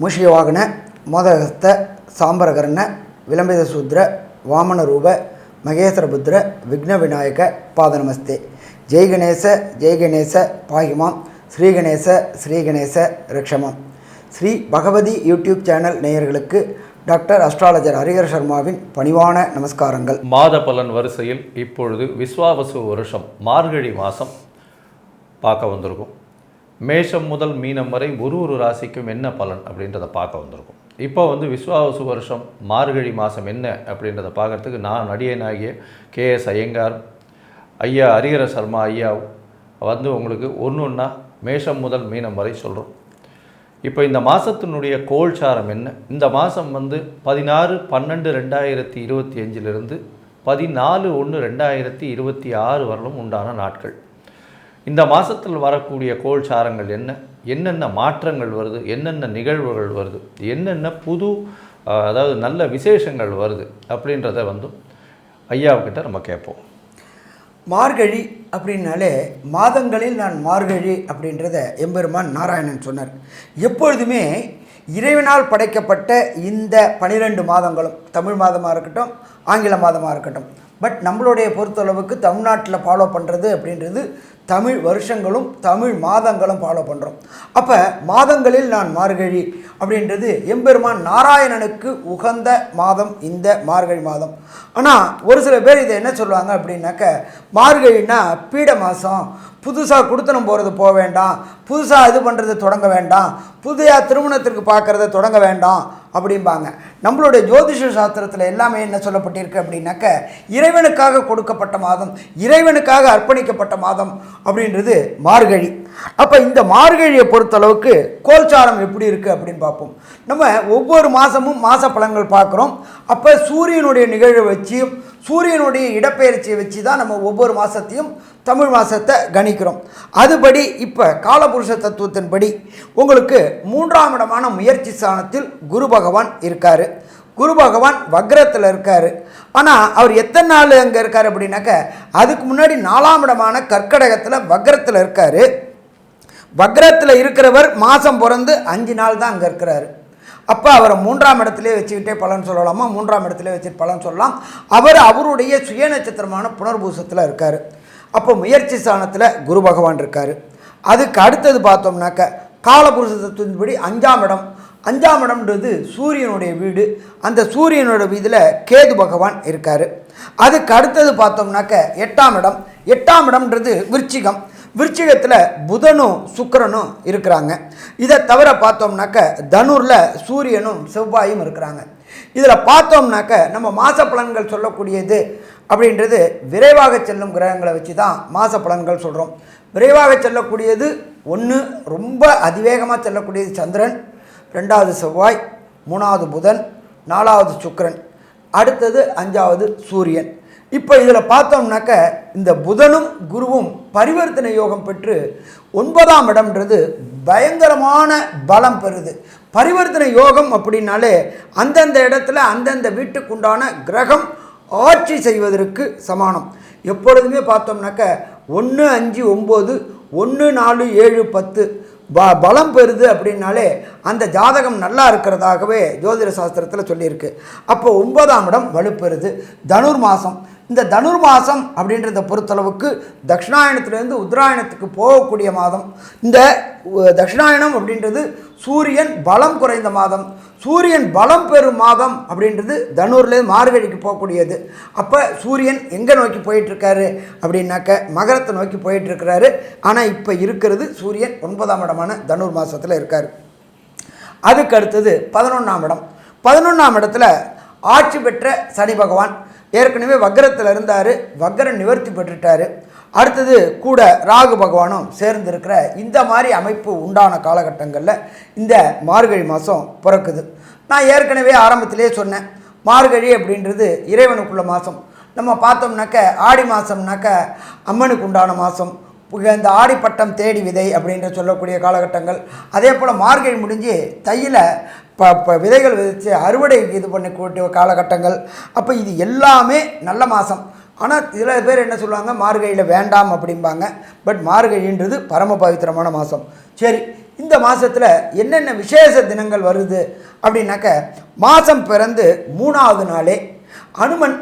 மூஷிகவாகன மோதகஸ்த சாம்பரகர்ண விளம்பித சூத்ர வாமன ரூப மகேஸ்வரபுத்திர விக்ன விநாயக பாதநமஸ்தே ஜெய் கணேச ஜெய் கணேச பாகிமாம். ஸ்ரீ கணேச ஸ்ரீ ஸ்ரீ பகவதி யூடியூப் சேனல் நேயர்களுக்கு டாக்டர் அஸ்ட்ராலஜர் ஹரிகர் சர்மாவின் பணிவான நமஸ்காரங்கள். மாத பலன் வரிசையில் இப்பொழுது விஸ்வாவசு வருஷம் மார்கழி மாதம் பார்க்க வந்திருக்கும். மேஷம் முதல் மீனம் வரை ஒரு ஒரு ராசிக்கும் என்ன பலன் அப்படின்றத பார்க்க வந்திருக்கும். இப்போ வந்து விஸ்வாவசு வருஷம் மார்கழி மாதம் என்ன அப்படின்றத பார்க்கறதுக்கு நான் நடிகனாகிய கே எஸ் ஐயங்கார் ஐயா ஹரிஹர சர்மா ஐயா வந்து உங்களுக்கு ஒன்று ஒன்றா மேஷம் முதல் மீனம் வரை சொல்கிறோம் இப்போ இந்த மாதத்தினுடைய கோல்சாரம் என்ன? இந்த மாதம் வந்து பதினாறு பன்னெண்டு ரெண்டாயிரத்தி இருபத்தி அஞ்சிலிருந்து பதினாலு ஒன்று ரெண்டாயிரத்தி இருபத்தி ஆறு வரலும் உண்டான நாட்கள். இந்த மாதத்தில் வரக்கூடிய கோல்சாரங்கள் என்ன? என்னென்ன மாற்றங்கள் வருது? என்னென்ன நிகழ்வுகள் வருது? என்னென்ன புது அதாவது நல்ல விசேஷங்கள் வருது அப்படின்றத வந்து ஐயாவுக்கிட்ட நம்ம கேட்போம். மார்கழி அப்படின்னாலே மாதங்களில் நான் மார்கழி அப்படின்றத எம்பெருமான் நாராயணன் சொன்னார். எப்பொழுதுமே இறைவனால் படைக்கப்பட்ட இந்த பனிரெண்டு மாதங்களும் தமிழ் மாதமாக இருக்கட்டும் ஆங்கில மாதமாக இருக்கட்டும் பட் நம்மளுடைய பொறுத்தளவுக்கு தமிழ்நாட்டில் ஃபாலோ பண்ணுறது அப்படின்றது தமிழ் வருஷங்களும் தமிழ் மாதங்களும் ஃபாலோ பண்ணுறோம் அப்போ மாதங்களில் நான் மார்கழி அப்படின்றது எம்பெருமான் நாராயணனுக்கு உகந்த மாதம் இந்த மார்கழி மாதம். ஆனால் ஒரு சில பேர் இதை என்ன சொல்லுவாங்க அப்படின்னாக்க மார்கழின்னா பீட மாதம் புதுசாக குடுத்தனம் போகிறது போக வேண்டாம். புதுசாக இது பண்ணுறது தொடங்க வேண்டாம். புதிய திருமணத்திற்கு பார்க்குறத தொடங்க வேண்டாம். அப்படிம்பாங்க. நம்மளுடைய ஜோதிஷ சாஸ்திரத்தில் எல்லாமே என்ன சொல்லப்பட்டிருக்கு அப்படின்னாக்க இறைவனுக்காக கொடுக்கப்பட்ட மாதம் இறைவனுக்காக அர்ப்பணிக்கப்பட்ட மாதம் அப்படின்றது மார்கழி. அப்போ இந்த மார்கழியை பொறுத்தளவுக்கு கோல்சாரம் எப்படி இருக்குது அப்படின்னு பார்ப்போம். நம்ம ஒவ்வொரு மாதமும் மாத பலன்கள் பார்க்குறோம். அப்போ சூரியனுடைய நிகழ்வை வச்சு சூரியனுடைய இடப்பெயர்ச்சியை வச்சு தான் நம்ம ஒவ்வொரு மாதத்தையும் தமிழ் மாதத்தை கணிக்கிறோம். அதுபடி இப்போ காலபுருஷ தத்துவத்தின்படி உங்களுக்கு மூன்றாம் இடமான முயற்சி ஸ்தானத்தில் குரு பகவான் இருக்கார். குரு பகவான் வக்ரத்தில் இருக்கார். ஆனால் அவர் எத்தனை நாள் அங்கே இருக்கார் அப்படின்னாக்க அதுக்கு முன்னாடி நாலாம் இடமான கற்கடகத்தில் வக்ரத்தில் இருக்கார். வக்ரத்தில் இருக்கிறவர் மாதம் பிறந்து அஞ்சு நாள் தான் அங்கே இருக்கிறாரு. அப்போ அவரை மூன்றாம் இடத்துலேயே வச்சுக்கிட்டே பலன் சொல்லலாமா? மூன்றாம் இடத்துல வச்சுட்டு பலன் சொல்லலாம். அவர் அவருடைய சுய நட்சத்திரமான புனர்பூசத்தில் இருக்கார். அப்போ முயற்சி ஸ்தானத்தில் குரு பகவான் இருக்கார். அதுக்கு அடுத்தது பார்த்தோம்னாக்க காலபுருஷ தத்துவத்தின்படி அஞ்சாம் இடம். அஞ்சாம் இடம்ன்றது சூரியனுடைய வீடு. அந்த சூரியனோட வீதியில் கேது பகவான் இருக்கார். அதுக்கு அடுத்தது பார்த்தோம்னாக்க எட்டாம் இடம். எட்டாம் இடம்ன்றது விருச்சிகம். விருச்சிகத்தில் புதனும் சுக்கரனும் இருக்கிறாங்க. இதை தவிர பார்த்தோம்னாக்க தனுரில் சூரியனும் செவ்வாயும் இருக்கிறாங்க. இதில் பார்த்தோம்னாக்க நம்ம மாத பலன்கள் சொல்லக்கூடியது அப்படின்றது விரைவாக செல்லும் கிரகங்களை வச்சு தான் மாத பலன்கள் சொல்கிறோம் விரைவாக செல்லக்கூடியது ஒன்று ரொம்ப அதிவேகமாக செல்லக்கூடியது சந்திரன் ரெண்டாவது செவ்வாய் மூணாவது புதன் நாலாவது சுக்கரன் அடுத்தது அஞ்சாவது சூரியன். இப்போ இதில் பார்த்தோம்னாக்க இந்த புதனும் குருவும் பரிவர்த்தனை யோகம் பெற்று ஒன்பதாம் இடம்ன்றது பயங்கரமான பலம் பெறுது. பரிவர்த்தனை யோகம் அப்படின்னாலே அந்தந்த இடத்துல அந்தந்த வீட்டுக்குண்டான கிரகம் ஆட்சி செய்வதற்கு சமானம். எப்பொழுதுமே பார்த்தோம்னாக்க ஒன்று அஞ்சு ஒம்பது ஒன்று நாலு ஏழு பத்து ப பலம் பெறுது அப்படின்னாலே அந்த ஜாதகம் நல்லா இருக்கிறதாகவே ஜோதிட சாஸ்திரத்தில் சொல்லியிருக்கு. அப்போ ஒன்பதாம் இடம் வலுப்பெறுது. தனுர் மாதம் இந்த தனுர் மாதம் அப்படின்றத பொறுத்தளவுக்கு தட்சிணாயனத்துலேருந்து உத்தராயணத்துக்கு போகக்கூடிய மாதம். இந்த தட்சிணாயணம் அப்படின்றது சூரியன் பலம் குறைந்த மாதம். சூரியன் பலம் பெறும் மாதம் அப்படின்றது தனுர்லேருந்து மார்கழிக்கு போகக்கூடியது. அப்போ சூரியன் எங்கே நோக்கி போயிட்டுருக்காரு அப்படின்னாக்க மகரத்தை நோக்கி போயிட்டுருக்கிறாரு. ஆனால் இப்போ இருக்கிறது சூரியன் ஒன்பதாம் இடமான தனுர் மாதத்தில் இருக்கார். அதுக்கு அடுத்தது பதினொன்றாம் இடம். பதினொன்றாம் இடத்துல ஆட்சி பெற்ற சனி பகவான் ஏற்கனவே வக்கரத்தில் இருந்தார் வக்கரம் நிவர்த்தி பெற்றுட்டார். அடுத்தது கூட ராகு பகவானும் சேர்ந்திருக்கிற இந்த மாதிரி அமைப்பு உண்டான காலகட்டங்களில் இந்த மார்கழி மாதம் பிறக்குது. நான் ஏற்கனவே ஆரம்பத்திலே சொன்னேன் மார்கழி அப்படின்றது இறைவனுக்குள்ள மாதம் நம்ம பார்த்தோம்னாக்க ஆடி மாதம்னாக்க அம்மனுக்கு உண்டான மாதம் இந்த ஆடிப்பட்டம் தேடி விதை அப்படின்ற சொல்லக்கூடிய காலகட்டங்கள். அதே போல் மார்கழி முடிஞ்சு தையில் ப ப விதைகள் விதைச்சு அறுவடை இது பண்ணக்கூடிய காலகட்டங்கள். அப்போ இது எல்லாமே நல்ல மாதம் ஆனால் சில பேர் என்ன சொல்லுவாங்க? மார்கழியில் வேண்டாம் அப்படிம்பாங்க. பட் மார்கழின்றது பரம பவித்திரமான மாதம் சரி இந்த மாதத்தில் என்னென்ன விசேஷ தினங்கள் வருது அப்படின்னாக்க மாதம் பிறந்து மூணாவது நாளே அனுமன்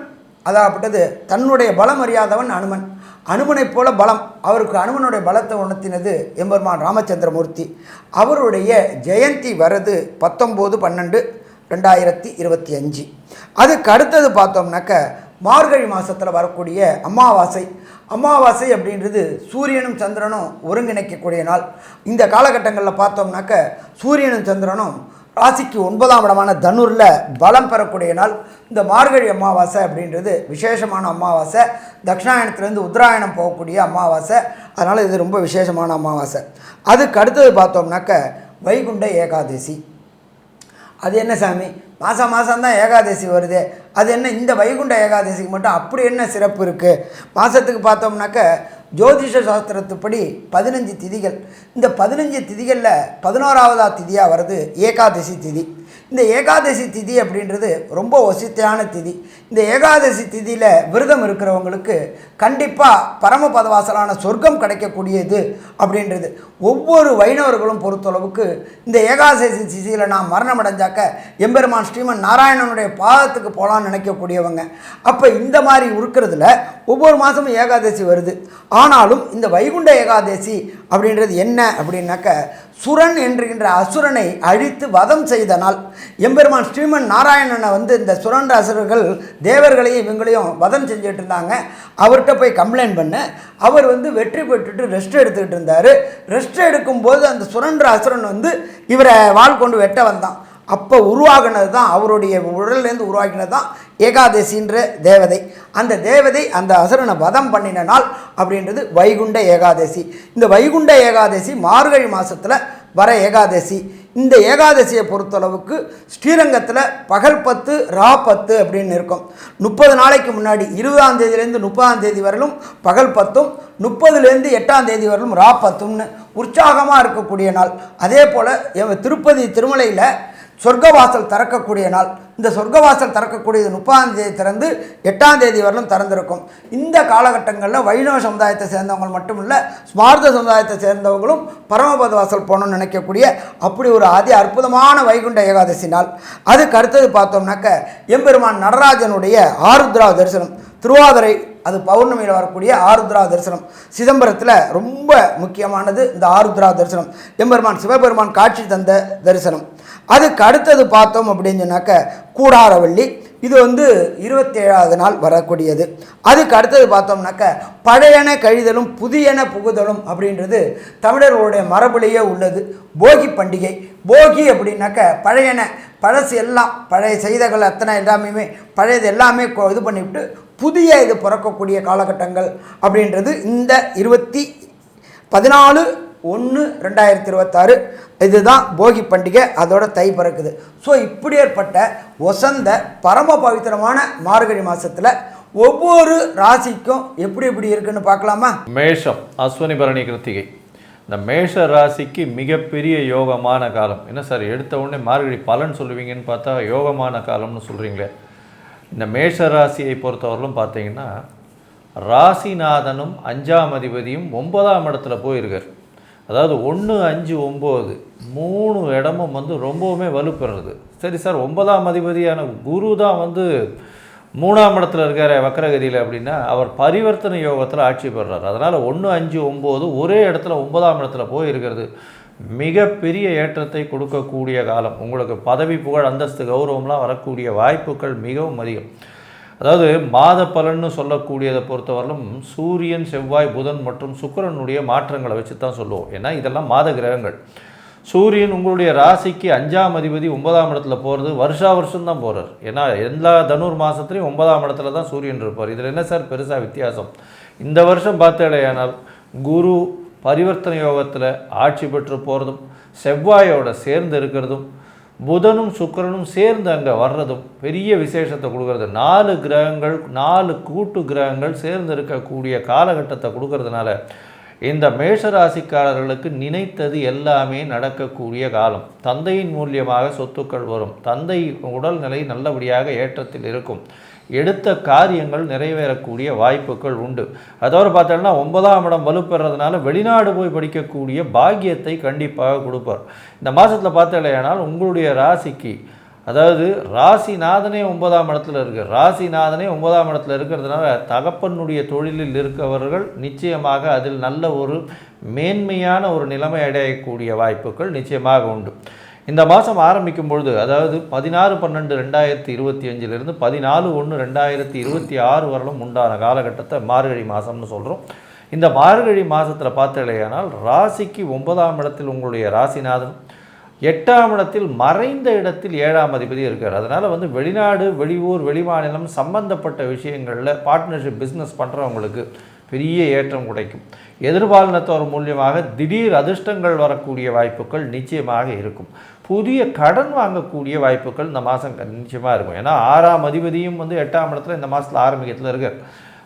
அதாகப்பட்டது தன்னுடைய பலம் அறியாதவன் அனுமன். அனுமனைப் போல பலம். அவருக்கு அனுமனுடைய பலத்தை உணர்த்தினது எம்பெருமான் ராமச்சந்திரமூர்த்தி. அவருடைய ஜெயந்தி வரது பத்தொம்போது பன்னெண்டு ரெண்டாயிரத்தி இருபத்தி அஞ்சு. அதுக்கு அடுத்தது பார்த்தோம்னாக்க மார்கழி மாதத்தில் வரக்கூடிய அமாவாசை. அமாவாசை அப்படின்றது சூரியனும் சந்திரனும் ஒருங்கிணைக்கக்கூடிய நாள். இந்த காலகட்டங்களில் பார்த்தோம்னாக்க சூரியனும் சந்திரனும் ராசிக்கு ஒன்பதாம் இடமான தனுரில் பலம் பெறக்கூடிய நாள் இந்த மார்கழி அமாவாசை அப்படின்றது விசேஷமான அமாவாசை. தக்ஷாயணத்துலேருந்து உத்தராயணம் போகக்கூடிய அமாவாசை. அதனால் இது ரொம்ப விசேஷமான அமாவாசை. அதுக்கு அடுத்தது பார்த்தோம்னாக்க வைகுண்ட ஏகாதசி. அது என்ன சாமி? மாதம் மாதம்தான் ஏகாதசி வருது. அது என்ன இந்த வைகுண்ட ஏகாதசிக்கு மட்டும் அப்படி என்ன சிறப்பு இருக்குது மாதத்துக்கு பார்த்தோம்னாக்க ஜோதிஷ சாஸ்திரத்துப்படி பதினஞ்சு திதிகள். இந்த பதினஞ்சு திதிகளில் பதினோராவதா திதியாக வருது ஏகாதசி திதி. இந்த ஏகாதசி திதி அப்படின்றது ரொம்ப வசித்தியான திதி. இந்த ஏகாதசி திதியில் விரதம் இருக்கிறவங்களுக்கு கண்டிப்பாக பரமபதவாசலான சொர்க்கம் கிடைக்கக்கூடியது அப்படின்றது. ஒவ்வொரு வைணவர்களும் பொறுத்தளவுக்கு இந்த ஏகாதசி திதியில் நான் மரணம் அடைஞ்சாக்க எம்பெருமான் ஸ்ரீமன் நாராயணனுடைய பாதத்துக்கு போகலான்னு நினைக்கக்கூடியவங்க. அப்போ இந்த மாதிரி இருக்கிறதுல ஒவ்வொரு மாதமும் ஏகாதசி வருது. ஆனாலும் இந்த வைகுண்ட ஏகாதசி அப்படின்றது என்ன அப்படின்னாக்க சுரன் என்கின்ற அசுரனை அழித்து வதம் செய்த நாள். எம்பெருமான் ஸ்ரீமன் நாராயணனை வந்து இந்த சுரண்ட அசுரர்கள் தேவர்களையும் இவங்களையும் வதம் செஞ்சுட்டு இருந்தாங்க. அவர்கிட்ட போய் கம்ப்ளைண்ட் பண்ண. அவர் வந்து வெற்றி பெற்றுட்டு ரெஸ்ட் எடுத்துக்கிட்டு இருந்தார். ரெஸ்ட் எடுக்கும்போது அந்த சுரண்ட அசுரன் வந்து இவரை வாள் கொண்டு வெட்ட வந்தான். அப்போ உருவாகினது தான் அவருடைய உடல்லேருந்து உருவாக்கினது தான் ஏகாதசின்ற தேவதை. அந்த தேவதை அந்த அசுரனை வதம் பண்ணின நாள் அப்படின்றது வைகுண்ட ஏகாதசி. இந்த வைகுண்ட ஏகாதசி மார்கழி மாதத்தில் வர ஏகாதசி. இந்த ஏகாதசியை பொறுத்தளவுக்கு ஸ்ரீரங்கத்தில் பகல் பத்து ரா பத்து அப்படின்னு இருக்கும். முப்பது நாளைக்கு முன்னாடி இருபதாம் தேதியிலேருந்து முப்பதாம் தேதி வரலும் பகல் பத்தும் முப்பதுலேருந்து எட்டாம் தேதி வரலும் ரா பத்தும்னு உற்சாகமாக இருக்கக்கூடிய நாள். அதே போல் திருப்பதி திருமலையில் சொர்க்கவாசல் திறக்கக்கூடிய நாள். இந்த சொர்க்கவாசல் திறக்கக்கூடியது முப்பதாம் தேதி திறந்து எட்டாம் தேதி வரலும் திறந்திருக்கும். இந்த காலகட்டங்களில் வைணவ சமுதாயத்தை சேர்ந்தவங்க மட்டும் இல்லை ஸ்மார்த்த சமுதாயத்தை சேர்ந்தவங்களும் பரமபத வாசல் போகணும்னு நினைக்கக்கூடிய அப்படி ஒரு அதி அற்புதமான வைகுண்ட ஏகாதசி நாள். அதுக்கு அடுத்தது பார்த்தோம்னாக்க எம்பெருமான் நடராஜனுடைய ஆருத்ரா தரிசனம். திருவாதிரை அது பௌர்ணமியில் வரக்கூடிய ஆருத்ரா தரிசனம். சிதம்பரத்தில் ரொம்ப முக்கியமானது இந்த ஆருத்ரா தரிசனம். எம்பெருமான் சிவபெருமான் காட்சி தந்த தரிசனம். அதுக்கு அடுத்தது பார்த்தோம் அப்படின்னு சொன்னாக்க கூடாரவள்ளி. இது வந்து இருபத்தேழாவது நாள் வரக்கூடியது. அதுக்கு அடுத்தது பார்த்தோம்னாக்க பழையன கழிதலும் புதியன புகுதலும் அப்படின்றது தமிழர்களுடைய மரபுலேயே உள்ளது. போகி பண்டிகை. போகி அப்படின்னாக்க பழையன பழசு எல்லாம் பழைய செய்திகள் அத்தனை எல்லாமே பழையது எல்லாமே இது பண்ணிவிட்டு புதிய இது பிறக்கக்கூடிய காலகட்டங்கள் அப்படின்றது இந்த இருபத்தி பதினாலு ஒன்று ரெண்டாயிரத்தி இருபத்தாறு. இதுதான் போகி பண்டிகை அதோட தை பிறக்குது. ஸோ இப்படி ஏற்பட்ட ஒசந்த பரம பவித்திரமான மார்கழி மாதத்தில் ஒவ்வொரு ராசிக்கும் எப்படி எப்படி இருக்குன்னு பார்க்கலாமா? மேஷம் அஸ்வனி பரணி கிருத்திகை. இந்த மேஷ ராசிக்கு மிகப்பெரிய யோகமான காலம். என்ன சார் எடுத்த உடனே மார்கழி பலன் சொல்லுவீங்கன்னு பார்த்தா யோகமான காலம்னு சொல்கிறீங்களே இந்த மேஷ ராசியை பொறுத்தவரையிலும் பார்த்தீங்கன்னா ராசிநாதனும் அஞ்சாம் அதிபதியும் ஒன்பதாம் இடத்துல போயிருக்கார். அதாவது ஒன்று அஞ்சு ஒம்பது மூணு இடமும் வந்து ரொம்பவுமே வலுப்பெறுறது. சரி சார் ஒன்பதாம் அதிபதியான குரு தான் வந்து மூணாம் இடத்துல இருக்கிற வக்கரகதியில் அப்படின்னா அவர் பரிவர்த்தனை யோகத்தில் ஆட்சி பெறுறார் அதனால் ஒன்று அஞ்சு ஒம்பது ஒரே இடத்துல ஒன்பதாம் இடத்துல போய் இருக்கிறது மிகப்பெரிய ஏற்றத்தை கொடுக்கக்கூடிய காலம். உங்களுக்கு பதவி புகழ் அந்தஸ்து கௌரவம்லாம் வரக்கூடிய வாய்ப்புகள் மிகவும் அதிகம். அதாவது மாத பலன்னு சொல்லக்கூடியதை பொறுத்தவரையிலும் சூரியன் செவ்வாய் புதன் மற்றும் சுக்கிரனுடைய மாற்றங்களை வச்சு தான் சொல்லுவோம். ஏன்னா இதெல்லாம் மாத கிரகங்கள். சூரியன் உங்களுடைய ராசிக்கு அஞ்சாம் அதிபதி ஒன்பதாம் இடத்துல போகிறது வருஷா வருஷம் தான் போகிறார் ஏன்னா எல்லா தனுர் மாதத்துலேயும் ஒன்பதாம் இடத்துல தான் சூரியன் இருப்பார். இதில் என்ன சார் பெருசாக வித்தியாசம்? இந்த வருஷம் பார்த்தடையானால் குரு பரிவர்த்தனை யோகத்தில் ஆட்சி பெற்று போகிறதும் செவ்வாயோட சேர்ந்து இருக்கிறதும் புதனும் சுக்கிரனும் சேர்ந்து அங்கே வர்றதும் பெரிய விசேஷத்தை கொடுக்கறது. நாலு கிரகங்கள் நாலு கூட்டு கிரகங்கள் சேர்ந்து இருக்கக்கூடிய காலகட்டத்தை கொடுக்கறதுனால இந்த மேஷராசிக்காரர்களுக்கு நினைத்தது எல்லாமே நடக்கக்கூடிய காலம். தந்தையின் மூலியமாக சொத்துக்கள் வரும். தந்தை உடல்நிலை நல்லபடியாக ஏற்றத்தில் இருக்கும். எடுத்த காரியங்கள் நிறைவேறக்கூடிய வாய்ப்புகள் உண்டு. அதோடு பார்த்தோம்னா ஒன்பதாம் இடம் வலுப்பெறதுனால வெளிநாடு போய் படிக்கக்கூடிய பாக்கியத்தை கண்டிப்பாக கொடுப்பார். இந்த மாதத்தில் பார்த்தலையானால் உங்களுடைய ராசிக்கு அதாவது ராசிநாதனே ஒன்பதாம் இடத்துல இருக்குது ராசிநாதனே ஒன்பதாம் இடத்துல இருக்கிறதுனால தகப்பனுடைய தொழிலில் இருக்கவர்கள் நிச்சயமாக அதில் நல்ல ஒரு மேன்மையான ஒரு நிலைமை அடையக்கூடிய வாய்ப்புகள் நிச்சயமாக உண்டு. இந்த மாதம் ஆரம்பிக்கும் பொழுது அதாவது பதினாறு பன்னெண்டு ரெண்டாயிரத்தி இருபத்தி அஞ்சிலிருந்து பதினாலு ஒன்று ரெண்டாயிரத்தி இருபத்தி ஆறு வரலும் உண்டான காலகட்டத்தை மார்கழி மாதம்னு சொல்கிறோம் இந்த மார்கழி மாதத்தில் பார்த்தலையானால் ராசிக்கு ஒன்பதாம் இடத்தில் உங்களுடைய ராசிநாதன் எட்டாம் இடத்தில் மறைந்த இடத்தில் ஏழாம் அதிபதி இருக்கார். அதனால் வந்து வெளிநாடு வெளியூர் வெளிமாநிலம் சம்பந்தப்பட்ட விஷயங்களில் பார்ட்னர்ஷிப் பிஸ்னஸ் பண்ணுறவங்களுக்கு பெரிய ஏற்றம் கிடைக்கும். எதிர்பாலினத்தோர் மூலியமாக திடீர் அதிர்ஷ்டங்கள் வரக்கூடிய வாய்ப்புகள் நிச்சயமாக இருக்கும். புதிய கடன் வாங்கக்கூடிய வாய்ப்புகள் இந்த மாதம் நிச்சயமாக இருக்கும். ஏன்னா ஆறாம் அதிபதியும் வந்து எட்டாம் இடத்துல இந்த மாதத்தில் ஆரம்பிக்கத்தில் இருக்கார்.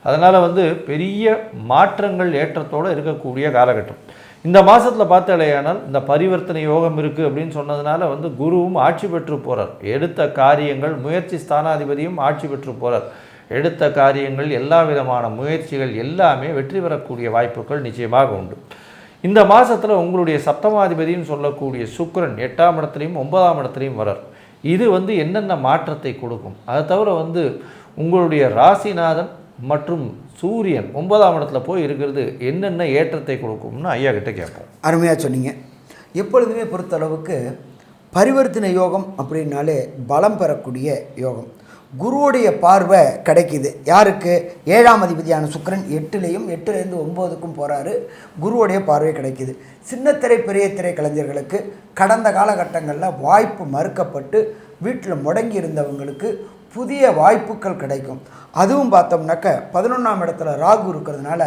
அதனால் வந்து பெரிய மாற்றங்கள் ஏற்றத்தோடு இருக்கக்கூடிய காலகட்டம். இந்த மாதத்தில் பார்த்தாலேயானால் இந்த பரிவர்த்தனை யோகம் இருக்குது அப்படின்னு சொன்னதுனால வந்து குருவும் ஆட்சி பெற்று போகிறார் எடுத்த காரியங்கள் முயற்சி ஸ்தானாதிபதியும் ஆட்சி பெற்று போகிறார் எடுத்த காரியங்கள் எல்லா விதமான முயற்சிகள் எல்லாமே வெற்றி பெறக்கூடிய வாய்ப்புகள் நிச்சயமாக உண்டு. இந்த மாதத்தில் உங்களுடைய சப்தமாதிபதின்னு சொல்லக்கூடிய சுக்கரன் எட்டாம் இடத்துலையும் ஒன்பதாம் இடத்துலையும் வரார் இது வந்து என்னென்ன மாற்றத்தை கொடுக்கும்? அதை தவிர வந்து உங்களுடைய ராசிநாதன் மற்றும் சூரியன் ஒன்பதாம் இடத்துல போய் இருக்கிறது என்னென்ன ஏற்றத்தை கொடுக்கும்னு ஐயா கிட்ட கேட்போம். அருமையாக சொன்னீங்க. எப்பொழுதுமே பொறுத்தளவுக்கு பரிவர்த்தனை யோகம் அப்படின்னாலே பலம் பெறக்கூடிய யோகம். குருவுடைய பார்வை கிடைக்கிது. யாருக்கு? ஏழாம் அதிபதியான சுக்கரன் எட்டுலேயும் எட்டுலேருந்து ஒம்போதுக்கும் போகிறாரு குருவுடைய பார்வை கிடைக்கிது. சின்னத்திரை பெரிய திரை கலைஞர்களுக்கு கடந்த காலகட்டங்களில் வாய்ப்பு மறுக்கப்பட்டு வீட்டில் முடங்கி இருந்தவங்களுக்கு புதிய வாய்ப்புகள் கிடைக்கும். அதுவும் பார்த்தோம்னாக்க பதினொன்றாம் இடத்துல ராகு இருக்கிறதுனால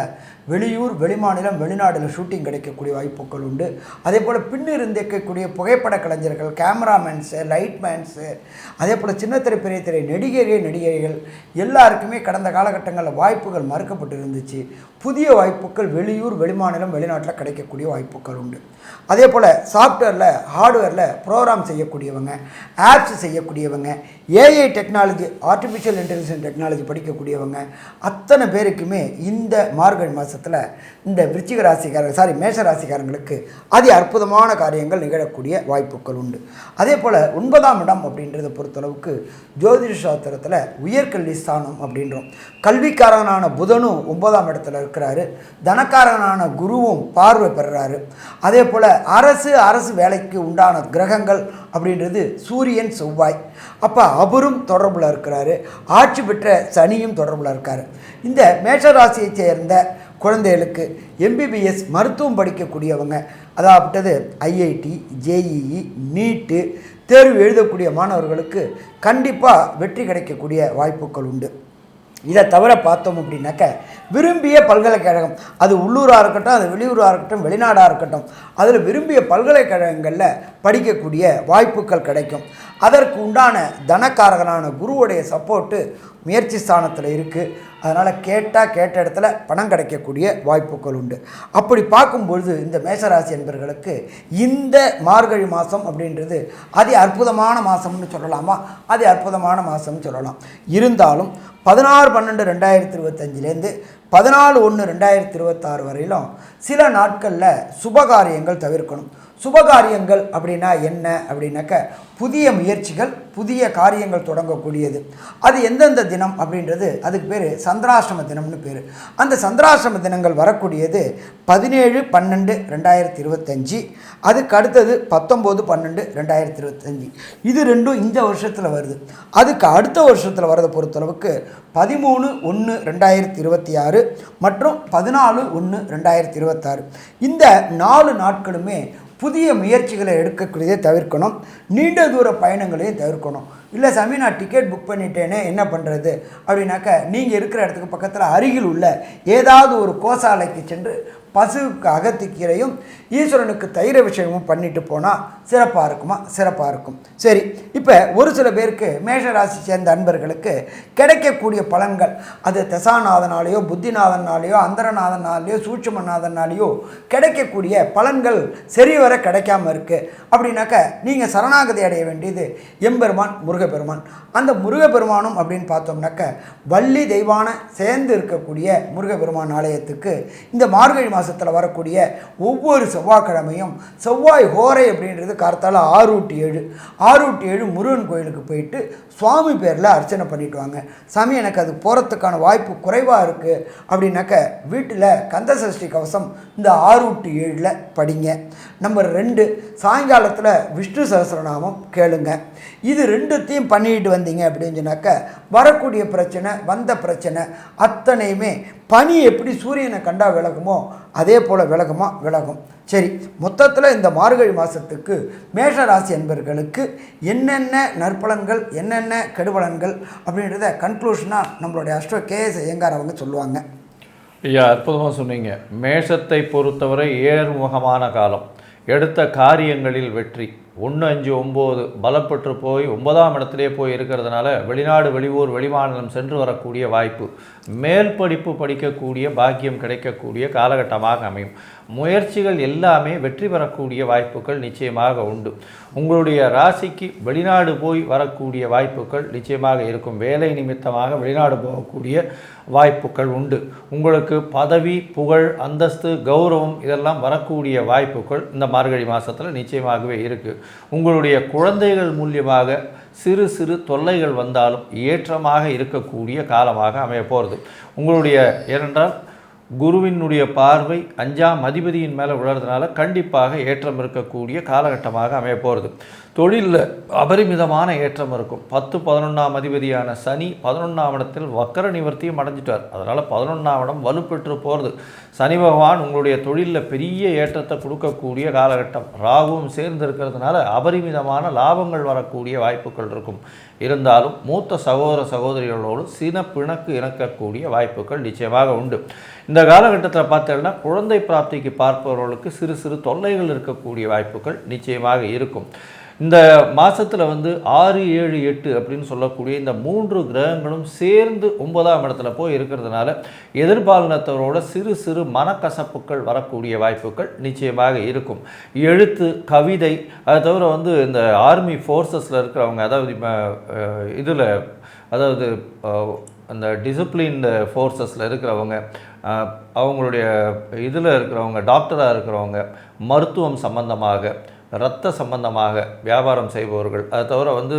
வெளியூர் வெளிமாநிலம் வெளிநாடில் ஷூட்டிங் கிடைக்கக்கூடிய வாய்ப்புகள் உண்டு. அதே போல் பின்னிருந்து இருக்கக்கூடிய புகைப்பட கலைஞர்கள் கேமராமேன்ஸு லைட்மேன்ஸு அதே போல் சின்னத்திரை பெரிய திரை நடிகர்கள் நடிகைகள் எல்லாருக்குமே கடந்த காலகட்டங்களில் வாய்ப்புகள் மறுக்கப்பட்டு இருந்துச்சு. புதிய வாய்ப்புகள் வெளியூர் வெளிமாநிலம் வெளிநாட்டில் கிடைக்கக்கூடிய வாய்ப்புகள் உண்டு. அதே போல் சாஃப்ட்வேரில் ஹார்ட்வேரில் ப்ரோக்ராம் செய்யக்கூடியவங்க ஆப்ஸ் செய்யக்கூடியவங்க AI technology artificial intelligence technology படிக்கக்கூடியவங்க. அத்தனை பேருக்குமே இந்த மார்கழி மாதத்தில் இந்த விருச்சிக ராசிக்காரங்க சாரி மேஷ ராசிக்காரங்களுக்கு அதி அற்புதமான காரியங்கள் நிகழக்கூடிய வாய்ப்புகள் உண்டு. அதே போல் ஒன்பதாம் இடம் அப்படின்றத பொறுத்தளவுக்கு ஜோதிட சாஸ்திரத்தில் உயர்கல்வி ஸ்தானம் அப்படின்றோம். கல்விக்காரனான புதனும் ஒன்பதாம் இடத்துல இருக்கிறாரு. தனக்காரனான குருவும் பார்வை பெறுறாரு. அதே போல் அரசு அரசு வேலைக்கு உண்டான கிரகங்கள் அப்படின்றது சூரியன் செவ்வாய். அப்போ அவரும் தொடர்பில் இருக்கிறாரு. ஆட்சி பெற்ற சனியும் தொடர்பில் இருக்கார். இந்த மேஷராசியை சேர்ந்த குழந்தைகளுக்கு எம்பிபிஎஸ் மருத்துவம் படிக்கக்கூடியவங்க அதாவது ஐஐடி ஜேஇஇ நீட்டு தேர்வு எழுதக்கூடிய மாணவர்களுக்கு கண்டிப்பாக வெற்றி கிடைக்கக்கூடிய வாய்ப்புகள் உண்டு. இதை தவிர பார்த்தோம் அப்படின்னாக்க விரும்பிய பல்கலைக்கழகம் அது உள்ளூராக இருக்கட்டும் அது வெளியூராக இருக்கட்டும் வெளிநாடாக இருக்கட்டும் அதில் விரும்பிய பல்கலைக்கழகங்களில் படிக்கக்கூடிய வாய்ப்புகள் கிடைக்கும். அதற்கு உண்டான தனக்காரகனான குருவுடைய சப்போர்ட்டு முயற்சி ஸ்தானத்தில் இருக்குது அதனால் கேட்டால் கேட்ட இடத்துல பணம் கிடைக்கக்கூடிய வாய்ப்புகள் உண்டு. அப்படி பார்க்கும்பொழுது இந்த மேசராசி என்பர்களுக்கு இந்த மார்கழி மாதம் அப்படின்றது அதி அற்புதமான மாதம்னு சொல்லலாமா? அதி அற்புதமான மாதம்னு சொல்லலாம். இருந்தாலும் பதினாறு பன்னெண்டு ரெண்டாயிரத்தி இருபத்தஞ்சிலேருந்து பதினாலு ஒன்று ரெண்டாயிரத்தி இருபத்தாறு வரையிலும் சில நாட்களில் சுபகாரியங்கள் தவிர்க்கணும். சுபகாரியங்கள் அப்படின்னா என்ன அப்படின்னாக்க புதிய முயற்சிகள் புதிய காரியங்கள் தொடங்கக்கூடியது. அது எந்தெந்த தினம் அப்படின்றது அதுக்கு பேர் சந்திராசிரம தினம்னு பேர். அந்த சந்திராசிரம தினங்கள் வரக்கூடியது பதினேழு பன்னெண்டு ரெண்டாயிரத்தி இருபத்தஞ்சி அதுக்கு அடுத்தது பத்தொம்போது பன்னெண்டு ரெண்டாயிரத்தி இருபத்தஞ்சி இது ரெண்டும் இந்த வருஷத்தில் வருது. அதுக்கு அடுத்த வருஷத்தில் வரதை பொறுத்தளவுக்கு பதிமூணு ஒன்று ரெண்டாயிரத்தி இருபத்தி ஆறு மற்றும் பதினாலு ஒன்று ரெண்டாயிரத்தி இருபத்தாறு இந்த நாலு நாட்களுமே புதிய முயற்சிகளை எடுக்கக்கூடியதை தவிர்க்கணும். நீண்ட தூர பயணங்களையும் தவிர்க்கணும். இல்லை சாமி நான் டிக்கெட் புக் பண்ணிட்டேனே என்ன பண்ணுறது அப்படின்னாக்க நீங்கள் இருக்கிற இடத்துக்கு பக்கத்தில் அருகில் உள்ள ஏதாவது ஒரு கோசாலைக்கு சென்று பசுவுக்கு அகத்திக்கீரையும் ஈஸ்வரனுக்கு தைர விஷயமும் பண்ணிட்டு போனால் சிறப்பாக இருக்குமா? சிறப்பாக இருக்கும். சரி இப்போ ஒரு சில பேருக்கு மேஷராசி சேர்ந்த அன்பர்களுக்கு கிடைக்கக்கூடிய பலன்கள் அது தசாநாதனாலேயோ புத்திநாதனாலேயோ அந்தரநாதனாலேயோ சூட்சமநாதனாலேயோ கிடைக்கக்கூடிய பலன்கள் சரிவர கிடைக்காம இருக்குது அப்படின்னாக்க நீங்கள் சரணாகதி அடைய வேண்டியது எம்பெருமான் முருகப்பெருமான். அந்த முருகப்பெருமானும் அப்படின்னு பார்த்தோம்னாக்க வள்ளி தெய்வான சேர்ந்து இருக்கக்கூடிய முருகப்பெருமான் ஆலயத்துக்கு இந்த மார்கழி மாதத்தில் வரக்கூடிய ஒவ்வொரு செவ்வாய்க்கிழமையும் செவ்வாய் ஹோரை அப்படின்றது கார்த்தால ஆறு ஏழு. ஆறு ஏழு முருகன் கோயிலுக்கு போயிட்டு சுவாமி பேரில் அர்ச்சனை பண்ணிட்டு வாங்க. சாமி எனக்கு அது போகிறதுக்கான வாய்ப்பு குறைவாக இருக்குது அப்படின்னாக்க வீட்டில் கந்த சஷ்டி கவசம் இந்த ஆறு டு ஏழில் படிங்க. நம்பர் ரெண்டு சாயங்காலத்தில் விஷ்ணு சகஸ்ரநாமம் கேளுங்க. இது ரெண்டுத்தையும் பண்ணிட்டு வந்தீங்க அப்படின்னு சொன்னாக்க வரக்கூடிய பிரச்சனை வந்த பிரச்சனை அத்தனையுமே பனி எப்படி சூரியனை கண்டா விலகுமோ அதே போல் விலகுமா? விலகும். சரி மொத்தத்தில் இந்த மார்கழி மாதத்துக்கு மேஷராசி என்பர்களுக்கு என்னென்ன நற்பலன்கள் என்னென்ன கெடுபலன்கள் அப்படின்றத கன்க்ளூஷனாக நம்மளுடைய அஷ்டோ கேஎஸ் ஐயங்கார் அவங்க சொல்லுவாங்க. ஐயா அற்புதமாக சொன்னீங்க. மேஷத்தை பொறுத்தவரை ஏர்முகமான காலம். எடுத்த காரியங்களில் வெற்றி. ஒன்று அஞ்சு ஒம்பது பலப்பட்டு போய் ஒன்பதாம் இடத்திலே போய் இருக்கிறதுனால வெளிநாடு வெளியூர் வெளிமாநிலம் சென்று வரக்கூடிய வாய்ப்பு மேல் படிப்பு படிக்கக்கூடிய பாக்கியம் கிடைக்கக்கூடிய காலகட்டமாக அமையும். முயற்சிகள் எல்லாமே வெற்றி பெறக்கூடிய வாய்ப்புகள் நிச்சயமாக உண்டு. உங்களுடைய ராசிக்கு வெளிநாடு போய் வரக்கூடிய வாய்ப்புகள் நிச்சயமாக இருக்கும். வேலை நிமித்தமாக வெளிநாடு போகக்கூடிய வாய்ப்புகள் உண்டு. உங்களுக்கு பதவி புகழ் அந்தஸ்து கௌரவம் இதெல்லாம் வரக்கூடிய வாய்ப்புகள் இந்த மார்கழி மாதத்தில் நிச்சயமாகவே இருக்குது உங்களுடைய குழந்தைகள் மூலியமாக சிறு சிறு தொல்லைகள் வந்தாலும் ஏற்றமாக இருக்கக்கூடிய காலமாக அமைய போகிறது உங்களுடைய ஏனென்றால் குருவினுடைய பார்வை அஞ்சாம் அதிபதியின் மேலே விழுறதுனால கண்டிப்பாக ஏற்றம் இருக்கக்கூடிய காலகட்டமாக அமைய போகிறது தொழிலில் அபரிமிதமான ஏற்றம் இருக்கும். பத்து பதினொன்றாம் அதிபதியான சனி பதினொன்றாம் இடத்தில் வக்கர நிவர்த்தியும் அடைஞ்சிட்டார். அதனால் பதினொன்றாம் இடம் வலுப்பெற்று போகிறது சனி பகவான் உங்களுடைய தொழிலில் பெரிய ஏற்றத்தை கொடுக்கக்கூடிய காலகட்டம். ராகுவும் சேர்ந்து இருக்கிறதுனால அபரிமிதமான லாபங்கள் வரக்கூடிய வாய்ப்புகள் இருக்கும். இருந்தாலும் மூத்த சகோதர சகோதரிகளோடு சின பிணக்கு இணக்கக்கூடிய வாய்ப்புகள் நிச்சயமாக உண்டு. இந்த காலகட்டத்தில் பார்த்தீங்கன்னா குழந்தை பிராப்திக்கு பார்ப்பவர்களுக்கு சிறு சிறு தொல்லைகள் இருக்கக்கூடிய வாய்ப்புகள் நிச்சயமாக இருக்கும். இந்த மாதத்தில் வந்து ஆறு ஏழு எட்டு அப்படின்னு சொல்லக்கூடிய இந்த மூன்று கிரகங்களும் சேர்ந்து ஒன்பதாம் இடத்துல போய் இருக்கிறதுனால எதிர்பாலினத்தவரோட சிறு சிறு மனக்கசப்புகள் வரக்கூடிய வாய்ப்புகள் நிச்சயமாக இருக்கும். எழுத்து கவிதை அது தவிர வந்து இந்த ஆர்மி ஃபோர்ஸஸில் இருக்கிறவங்க அதாவது இதில் அதாவது அந்த டிசிப்ளின் ஃபோர்ஸஸில் இருக்கிறவங்க அவங்களுடைய இதில் இருக்கிறவங்க டாக்டராக இருக்கிறவங்க மருத்துவம் சம்பந்தமாக இரத்த சம்பந்தமாக வியாபாரம் செய்பவர்கள் அதை தவிர வந்து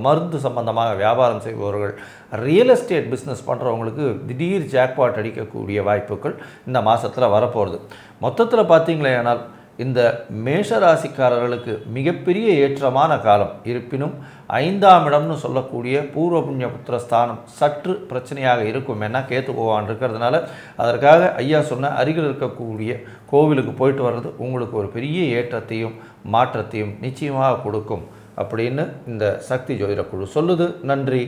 மருந்து சம்பந்தமாக வியாபாரம் செய்பவர்கள் ரியல் எஸ்டேட் பிஸ்னஸ் பண்ணுறவங்களுக்கு திடீர் ஜாக்பாட் அடிக்கக்கூடிய வாய்ப்புகள் இந்த மாதத்தில் வரப்போகிறது மொத்தத்தில் பார்த்தீங்களேனால் இந்த மேஷ ராசிக்காரர்களுக்கு மிகப்பெரிய ஏற்றமான காலம். இருப்பினும் ஐந்தாம் இடம்னு சொல்லக்கூடிய பூர்வ புண்ணியபுத்திர ஸ்தானம் சற்று பிரச்சனையாக இருக்கும். ஏன்னா கேத்து போவான் இருக்கிறதுனால அதற்காக ஐயா சொன்ன அருகில் இருக்கக்கூடிய கோவிலுக்கு போயிட்டு வர்றது உங்களுக்கு ஒரு பெரிய ஏற்றத்தையும் மாற்றத்தையும் நிச்சயமாக கொடுக்கும் அப்படின்னு இந்த சக்தி ஜோதிடக்குழு குழு சொல்லுது. நன்றி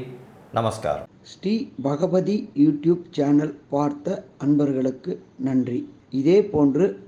நமஸ்காரம். ஸ்ரீ பகவதி யூடியூப் சேனல் பார்த்த அன்பர்களுக்கு நன்றி. இதே போன்று